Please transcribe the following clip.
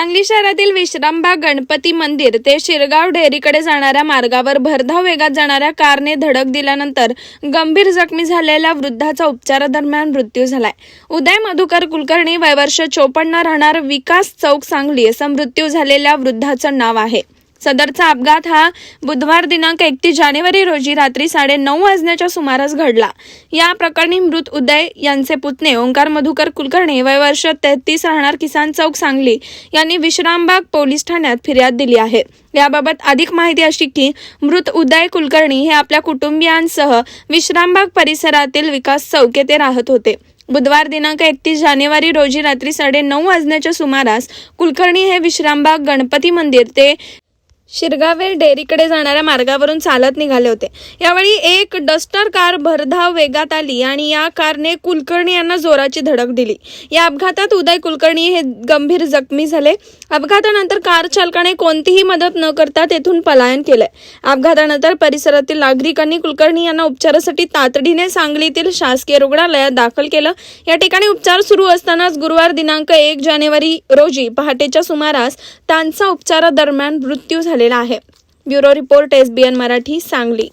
सांगली शहरातील विश्रामबाग गणपती मंदिर ते शिरगाव डेअरीकडे जाणाऱ्या मार्गावर भरधाव वेगात जाणाऱ्या कारने धडक दिल्यानंतर गंभीर जखमी झालेल्या वृद्धाचा उपचारादरम्यान मृत्यू झालाय. उदय मधुकर कुलकर्णी वयवर्ष चोपन्न राहणार विकास चौक सांगली असं मृत्यू झालेल्या वृद्धाचं नाव आहे. सदरचा अपघात हा बुधवार दिनांक एकतीस जानेवारी रोजी रात्री साडे नऊ वाजण्याच्या सुमारास घडला. या प्रकरणी मृत उदय यांचे पुतणे ओंकार मधुकर कुलकर्णी वय वर्ष तेहतीस राहणार किसान चौक सांगली यांनी विश्रामबाग पोलीस ठाण्यात फिर्याद दिली आहे. याबाबत अधिक माहिती अशी की मृत उदय कुलकर्णी हे आपल्या कुटुंबियांसह विश्रामबाग परिसरातील विकास चौक येथे राहत होते. बुधवार दिनांक एकतीस जानेवारी रोजी रात्री साडे नऊ वाजण्याच्या सुमारास कुलकर्णी हे विश्रामबाग गणपती मंदिर ते शिरगावेर डेअरीकडे जाणाऱ्या मार्गावरून चालत निघाले होते. यावेळी एक डस्टर कार भरधाव वेगात आली आणि या कारने कुलकर्णी यांना जोराची धडक दिली. या अपघातात उदय कुलकर्णी हे गंभीर जखमी झाले. अपघातानंतर कार चालकाने कोणतीही मदत न करता तेथून पलायन केलंय. अपघातानंतर परिसरातील नागरिकांनी कुलकर्णी यांना उपचारासाठी तातडीने सांगलीतील शासकीय रुग्णालयात दाखल केलं. या ठिकाणी उपचार सुरू असतानाच गुरुवार दिनांक एक जानेवारी रोजी पहाटेच्या सुमारास त्यांचा उपचारादरम्यान मृत्यू झाला. झालेला आहे. Bureau report S B N Marathi Sangli.